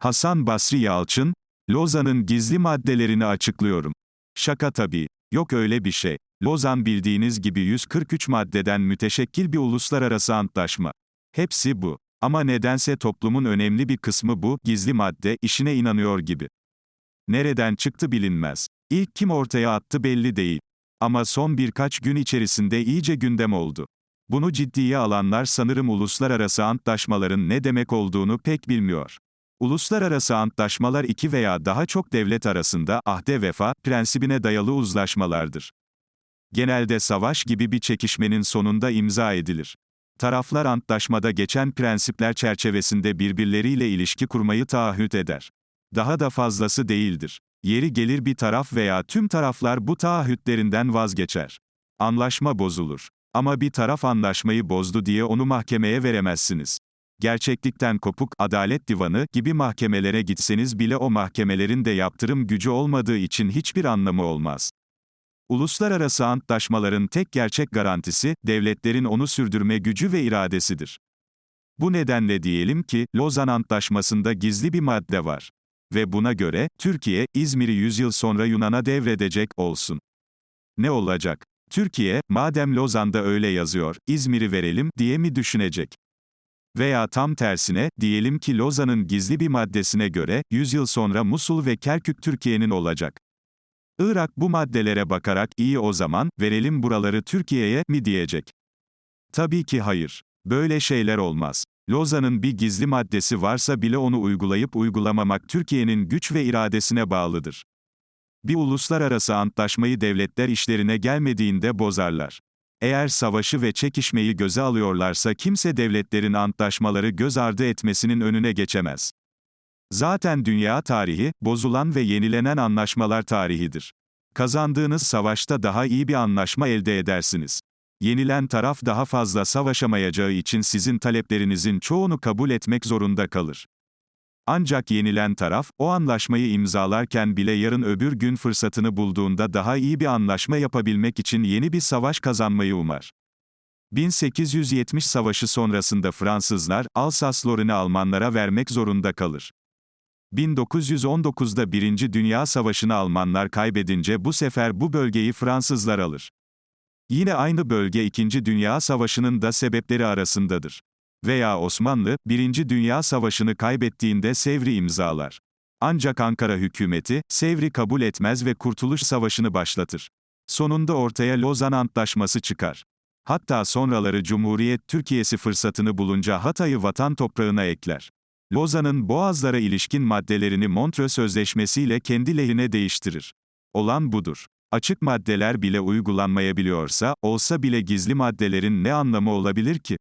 Hasan Basri Yalçın, Lozan'ın gizli maddelerini açıklıyorum. Şaka tabii. Yok öyle bir şey. Lozan bildiğiniz gibi 143 maddeden müteşekkil bir uluslararası antlaşma. Hepsi bu. Ama nedense toplumun önemli bir kısmı bu, gizli madde, işine inanıyor gibi. Nereden çıktı bilinmez. İlk kim ortaya attı belli değil. Ama son birkaç gün içerisinde iyice gündem oldu. Bunu ciddiye alanlar sanırım uluslararası antlaşmaların ne demek olduğunu pek bilmiyor. Uluslararası antlaşmalar iki veya daha çok devlet arasında ahde vefa prensibine dayalı uzlaşmalardır. Genelde savaş gibi bir çekişmenin sonunda imza edilir. Taraflar antlaşmada geçen prensipler çerçevesinde birbirleriyle ilişki kurmayı taahhüt eder. Daha da fazlası değildir. Yeri gelir bir taraf veya tüm taraflar bu taahhütlerinden vazgeçer. Anlaşma bozulur. Ama bir taraf anlaşmayı bozdu diye onu mahkemeye veremezsiniz. Gerçeklikten kopuk, adalet divanı gibi mahkemelere gitseniz bile o mahkemelerin de yaptırım gücü olmadığı için hiçbir anlamı olmaz. Uluslararası antlaşmaların tek gerçek garantisi, devletlerin onu sürdürme gücü ve iradesidir. Bu nedenle diyelim ki, Lozan Antlaşması'nda gizli bir madde var. Ve buna göre, Türkiye, İzmir'i 100 yıl sonra Yunan'a devredecek, olsun. Ne olacak? Türkiye, madem Lozan'da öyle yazıyor, İzmir'i verelim, diye mi düşünecek? Veya tam tersine, diyelim ki Lozan'ın gizli bir maddesine göre, 100 yıl sonra Musul ve Kerkük Türkiye'nin olacak. Irak bu maddelere bakarak, iyi o zaman, verelim buraları Türkiye'ye, mi diyecek? Tabii ki hayır. Böyle şeyler olmaz. Lozan'ın bir gizli maddesi varsa bile onu uygulayıp uygulamamak Türkiye'nin güç ve iradesine bağlıdır. Bir uluslararası antlaşmayı devletler işlerine gelmediğinde bozarlar. Eğer savaşı ve çekişmeyi göze alıyorlarsa kimse devletlerin antlaşmaları göz ardı etmesinin önüne geçemez. Zaten dünya tarihi, bozulan ve yenilenen anlaşmalar tarihidir. Kazandığınız savaşta daha iyi bir anlaşma elde edersiniz. Yenilen taraf daha fazla savaşamayacağı için sizin taleplerinizin çoğunu kabul etmek zorunda kalır. Ancak yenilen taraf, o anlaşmayı imzalarken bile yarın öbür gün fırsatını bulduğunda daha iyi bir anlaşma yapabilmek için yeni bir savaş kazanmayı umar. 1870 savaşı sonrasında Fransızlar, Alsas-Lorraine'i Almanlara vermek zorunda kalır. 1919'da Birinci Dünya Savaşı'nı Almanlar kaybedince bu sefer bu bölgeyi Fransızlar alır. Yine aynı bölge İkinci Dünya Savaşı'nın da sebepleri arasındadır. Veya Osmanlı, Birinci Dünya Savaşı'nı kaybettiğinde Sevri imzalar. Ancak Ankara hükümeti, Sevri kabul etmez ve Kurtuluş Savaşı'nı başlatır. Sonunda ortaya Lozan Antlaşması çıkar. Hatta sonraları Cumhuriyet Türkiye'si fırsatını bulunca Hatay'ı vatan toprağına ekler. Lozan'ın Boğazlara ilişkin maddelerini Montreux Sözleşmesi ile kendi lehine değiştirir. Olan budur. Açık maddeler bile uygulanmayabiliyorsa, olsa bile gizli maddelerin ne anlamı olabilir ki?